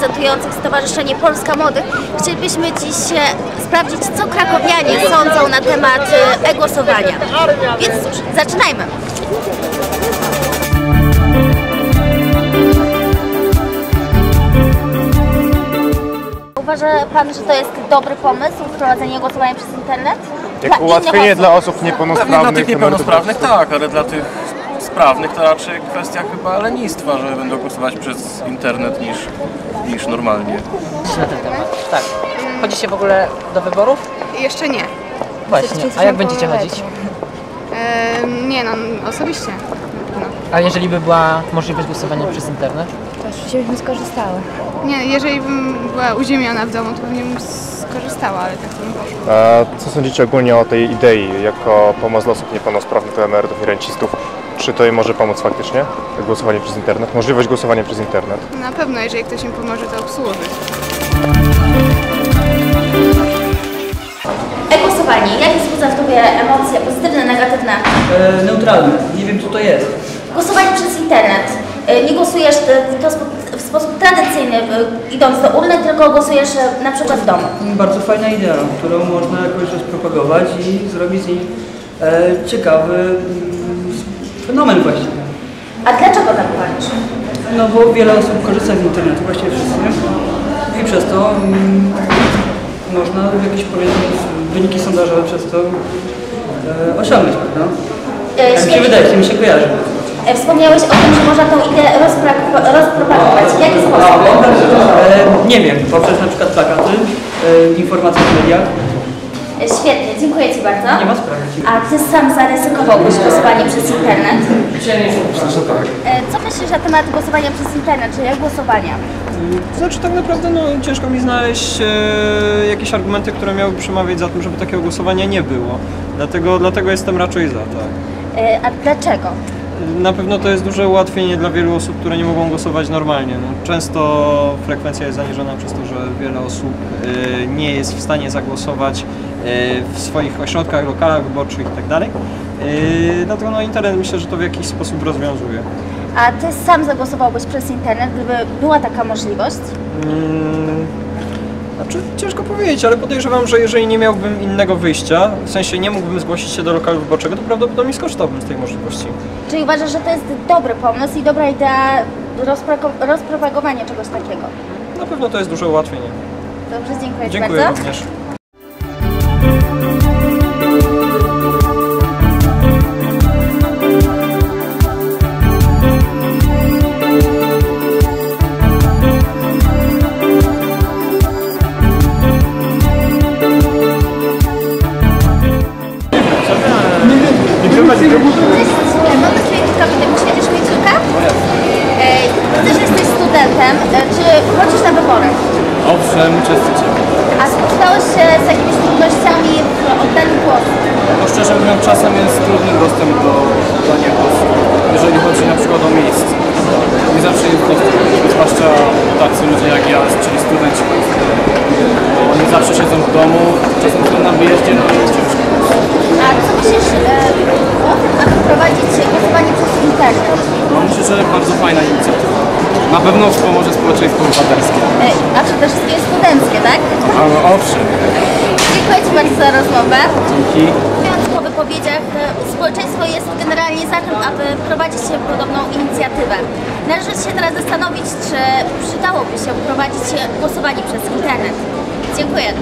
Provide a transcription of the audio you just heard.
działających Stowarzyszenie Polska Młodych. Chcielibyśmy dziś sprawdzić, co krakowianie sądzą na temat e, e-głosowania. Więc cóż, zaczynajmy. Uważa Pan, że to jest dobry pomysł, wprowadzenie głosowania przez internet? Dla Jako innych ułatwienie osób? dla osób Pewnie niepełnosprawnych. dla tych niepełnosprawnych tak, ale dla tych sprawnych to raczej kwestia chyba lenistwa, że będą głosować przez internet niż, niż normalnie. na ten temat. Tak. Chodzicie w ogóle do wyborów? Jeszcze nie. Właśnie. A jak będziecie chodzić? Nie no, osobiście. No. A jeżeli by była możliwość głosowania przez internet? Nie, jeżeli bym była uziemiona w domu, to pewnie bym skorzystała, ale tak to nie poszło. A co sądzicie ogólnie o tej idei jako pomoc dla osób niepełnosprawnych, dla emerytów i rencistów? Czy to im może pomóc faktycznie? Głosowanie przez internet? Możliwość głosowania przez internet? Na pewno, jeżeli ktoś mi pomoże to obsłużyć. E-głosowanie, jakie wzbudza w Tobie emocje, pozytywne, negatywne? E, neutralny. Nie wiem co to jest. Głosowanie przez internet. E, Nie głosujesz e, to spo- w sposób tradycyjny, e, idąc do urny, tylko głosujesz e, na przykład w domu. Bardzo fajna idea, którą można jakoś rozpropagować i zrobić z niej e, ciekawy mm, fenomen właściwie. A dlaczego tak uważasz? No bo wiele osób korzysta z internetu, właściwie wszyscy. I przez to mm, można jakieś powiedzmy wyniki sondażowe przez to e, osiągnąć, prawda? E, Tak mi się wydaje, tak mi się kojarzy. E, Wspomniałeś o tym, że można tą ideę rozpropagować. W jaki sposób? E, nie wiem, poprzez na przykład plakaty, e, informacje w mediach. Świetnie, dziękuję Ci bardzo. Nie ma sprawy. A Ty sam zaryzykowałbyś głosowanie przez internet? E, Co myślisz na temat głosowania przez internet, czy jak głosowania? To znaczy tak naprawdę no, ciężko mi znaleźć e, jakieś argumenty, które miałyby przemawiać za tym, żeby takiego głosowania nie było. Dlatego, dlatego jestem raczej za, tak. E, A dlaczego? Na pewno to jest duże ułatwienie dla wielu osób, które nie mogą głosować normalnie. No, często frekwencja jest zaniżona przez to, że wiele osób e, nie jest w stanie zagłosować e, w swoich ośrodkach, lokalach wyborczych itd. E, Dlatego no, internet myślę, że to w jakiś sposób rozwiązuje. A Ty sam zagłosowałbyś przez internet, gdyby była taka możliwość? Mm, ciężko powiedzieć, ale podejrzewam, że jeżeli nie miałbym innego wyjścia, w sensie nie mógłbym zgłosić się do lokalu wyborczego, to prawdopodobnie skorzystałbym z tej możliwości. Czyli uważasz, że to jest dobry pomysł i dobra idea rozpro- rozpropagowania czegoś takiego? Na pewno to jest duże ułatwienie. Dobrze, dziękuję, Dziękuję bardzo. również. Siedzą w domu, czasem są na wyjeździe, no i ciężko. A co myślisz e, o tym, aby wprowadzić głosowanie przez internet? No myślę, że bardzo fajna inicjatywa. Na pewno wspomoże społeczeństwo obywatelskie. E, A przede wszystkim studenckie, tak? Ale owszem, Dziękuję Ci bardzo za rozmowę. dzięki. Mówiąc po wypowiedziach, e, społeczeństwo jest generalnie za tym, aby wprowadzić się podobną inicjatywę. Należy się teraz zastanowić, czy przydałoby się wprowadzić głosowanie przez internet. Dziękuję.